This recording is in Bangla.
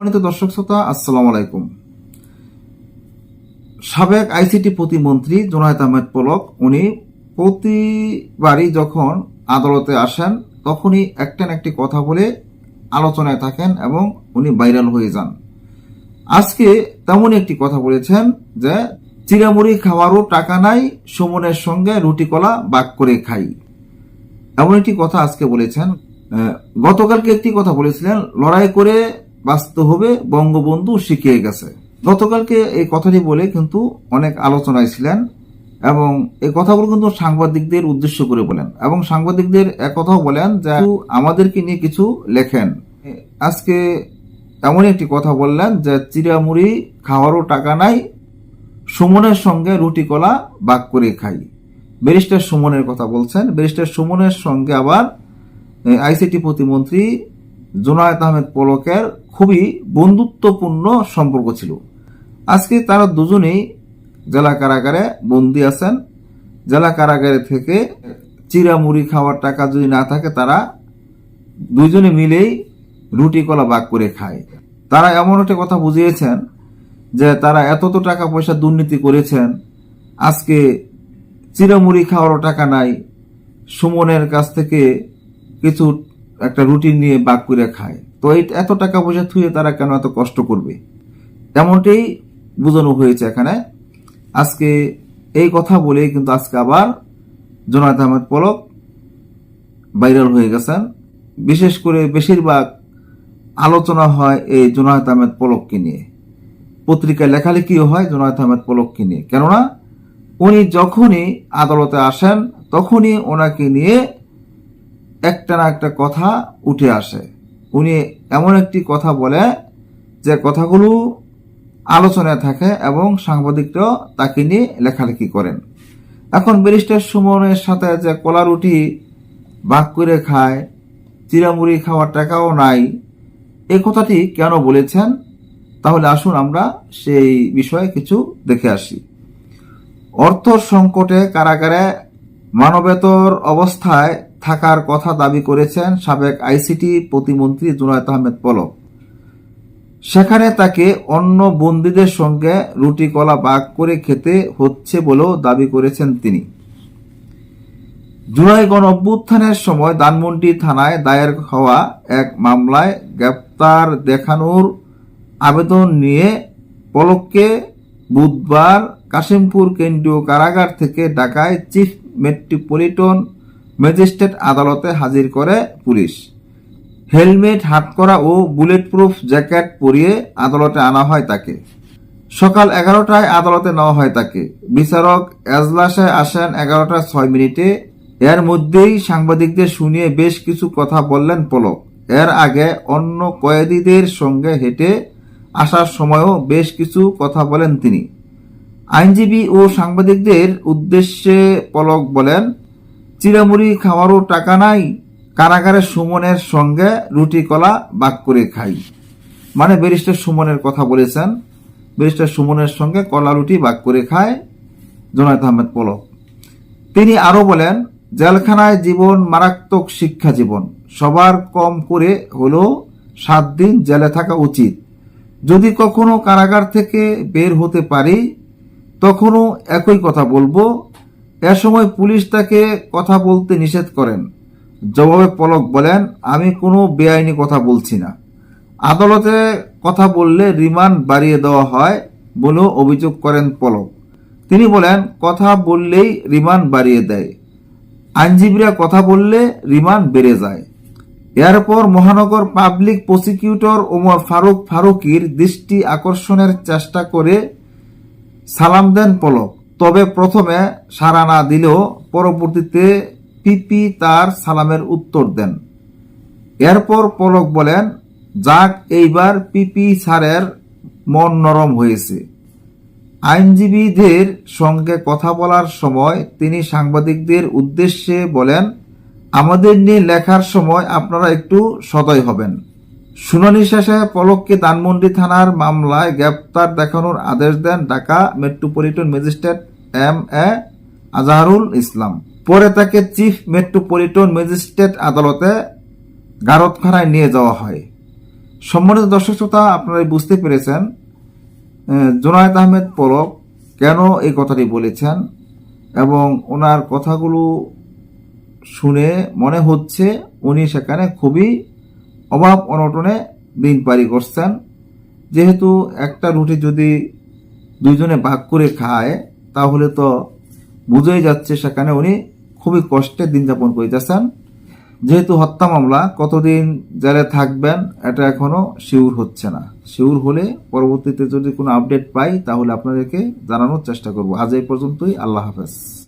সম্মানিত দর্শক শ্রোতা, আসসালামু আলাইকুম। সাবেক আইসিটি প্রতিমন্ত্রী জোনায়েত আহমেদ পলক, উনি প্রতিবারই যখন আদালতে আসেন, তখনই একটা একটি কথা বলে আলোচনায় থাকেন এবং উনি ভাইরাল হয়ে যান। আজকে তেমনই একটি কথা বলেছেন যে চিরামুড়ি খাওয়ারও টাকা নাই, সুমনের সঙ্গে রুটি কলা বাক করে খাই। এমন একটি কথা আজকে বলেছেন। গতকালকে একটি কথা বলেছিলেন, লড়াই করে বাঁচতে হবে, বঙ্গবন্ধু শিখিয়ে গেছে। গতকালকে এই কথাটি বলে কিন্তু অনেক আলোচনায় ছিলেন এবং এই কথাগুলো কিন্তু সাংবাদিকদের উদ্দেশ্য করে বলেন এবং সাংবাদিকদের এক কথাও বলেন যে আমাদেরকে নিয়ে কিছু লেখেন। আজকে এমন একটি কথা বললেন যে চিরামুড়ি খাওয়ারও টাকা নাই, সুমনের সঙ্গে রুটি কলা বাক করে খাই। ব্যারিস্টার সুমনের কথা বলছেন। ব্যারিস্টার সুমনের সঙ্গে আবার আইসিটি প্রতিমন্ত্রী জোনায়েত আহমেদ পলকের খুবই বন্ধুত্বপূর্ণ সম্পর্ক ছিল। আজকে তারা দুজনেই জেলা কারাগারে বন্দী আছেন। জেলা কারাগারে থেকে চিরামুড়ি খাওয়ার টাকা যদি না থাকে, তারা দুজনে মিলেই রুটি কলা বাক করে খায়। তারা এমন একটা কথা বুঝিয়েছেন যে তারা এত তো টাকা পয়সা দুর্নীতি করেছেন। আজকে চিরামুড়ি খাওয়ারও টাকা নাই। সুমনের কাছ থেকে কিছু একটা রুটিন নিয়ে বাক করে খায়। তো এই এত টাকা পয়সা থুয়ে তারা কেন এত কষ্ট করবে? এমনটাই বোঝানো হয়েছে এখানে। আজকে এই কথা বলে কিন্তু আজকে আবার জোনায়েত আহমেদ পলক ভাইরাল হয়ে গেছেন। বিশেষ করে বেশিরভাগ আলোচনা হয় এই জোনায়েত আহমেদ পলককে নিয়ে। পত্রিকায় লেখালেখিও হয় জোনায়েত আহমেদ পলককে নিয়ে। কেননা উনি যখনই আদালতে আসেন, তখনই ওনাকে নিয়ে একটা না একটা কথা উঠে আসে। উনি এমন একটি কথা বলে যে কথাগুলো আলোচনায় থাকে এবং সাংবাদিকরাও তাকে নিয়ে লেখালেখি করেন। এখন ব্যারিস্টার সুমনের সাথে যে কলা রুটি বাক করে খায় চিরামুড়ি খাওয়ার টাকাও নাই এই কথাটি কেন বলেছেন? তাহলে আসুন আমরা সেই বিষয়ে কিছু দেখে আসি। অর্থ সংকটে কারাগারে মানবেতর অবস্থায় থাকার কথা দাবি করেছেন সাবেক আইসিটি প্রতিমন্ত্রী জুনায়দ আহমেদ পলক। সেখানে তাকে অন্য বন্দীদের সঙ্গে রুটি, কলা বাগ করে খেতে হচ্ছে বলেও দাবি করেছেন তিনি। জুলাই গণ অভ্যুত্থানের সময় দানমন্ডি থানায় দায়ের হওয়া এক মামলায় গ্রেপ্তার দেখানোর আবেদন নিয়ে পলককে বুধবার কাশিমপুর কেন্দ্রীয় কারাগার থেকে ঢাকায় চিফ মেট্রোপলিটন ম্যাজিস্ট্রেট আদালতে হাজির করে পুলিশ। হেলমেট হাতকরা ও বুলেট প্রুফ জ্যাকেট পরিয়ে আদালতে আনা হয় তাকে। সকাল এগারোটায় আদালতে নেওয়া হয় তাকে। বিচারক এজলাসে আসেন এগারোটা ছয় মিনিটে। এর মধ্যেই সাংবাদিকদের শুনিয়ে বেশ কিছু কথা বললেন পলক। এর আগে অন্য কয়েদিদের সঙ্গে হেঁটে আসার সময়ও বেশ কিছু কথা বলেন তিনি। আইনজীবী ও সাংবাদিকদের উদ্দেশ্যে পলক বলেন চিরামুড়ি খাওয়ারও টাকা নাই, কারাগারে সুমনের সঙ্গে রুটি, কলা, বাক করে খাই। মানে ব্যারিস্টার সুমনের কথা বলেছেন, ব্যারিস্টার সুমনের সঙ্গে কলা, রুটি, বাক করে খায় জোনায়দ আহমেদ পলক। তিনি আরও বলেন, জেলখানায় জীবন মারাত্মক শিক্ষা জীবন। সবার কম করে হলেও সাত দিন জেলে থাকা উচিত। যদি কখনো কারাগার থেকে বের হতে পারি, তখনও একই কথা বলব এ সময় পুলিশ তাকে কথা বলতে নিষেধ করেন। জবাবে পলক বলেন, আমি কোনো বেআইনি কথা বলছি না। আদালতে কথা বললে রিমান্ড বাড়িয়ে দেওয়া হয় বলেও অভিযোগ করেন পলক। তিনি বলেন, কথা বললেই রিমান্ড বাড়িয়ে দেয়। আইনজীবীরা কথা বললে রিমান্ড বেড়ে যায়। এরপর মহানগর পাবলিক প্রসিকিউটর ওমর ফারুক ফারুকির দৃষ্টি আকর্ষণের চেষ্টা করে সালাম দেন পলক। তবে প্রথমে সাড়া না দিলেও পরবর্তীতে পিপি তার সালামের উত্তর দেন। এরপর পলক বলেন, যাক, এইবার পিপি স্যারের মন নরম হয়েছে। আইনজীবীদের সঙ্গে কথা বলার সময় তিনি সাংবাদিকদের উদ্দেশ্যে বলেন, আমাদের নিয়ে লেখার সময় আপনারা একটু সদয় হবেন। শুনানি শেষে পলককে দানমন্ডি থানার মামলায় গ্রেপ্তার দেখানোর আদেশ দেন Dhaka metropolitan magistrate M A Azharul Islam. পরে তাকে চিফ মেট্রোপলিটন ম্যাজিস্ট্রেট আদালতে গারদখানায় নিয়ে যাওয়া হয়। সম্মানিত দর্শক শ্রোতা আপনারা বুঝতে পেরেছেন জোনায়েদ আহমেদ পলক কেন এই কথাটি বলেছেন এবং ওনার কথাগুলো শুনে মনে হচ্ছে উনি সেখানে খুবই অভাব অনটনে দিন পারি করছেন। যেহেতু একটা রুটি যদি দুজনে ভাগ করে খায়, তাহলে তো বুঝেই যাচ্ছে সেখানে উনি খুবই কষ্টে দিন যাপন করিতেছেন। যেহেতু হত্যা মামলা, কতদিন জেলে থাকবেন এটা এখনও শিউর হচ্ছে না। শিউর হলে পরবর্তীতে যদি কোনো আপডেট পাই, তাহলে আপনাদেরকে জানানোর চেষ্টা করব। আজ এই পর্যন্তই, আল্লাহ হাফেজ।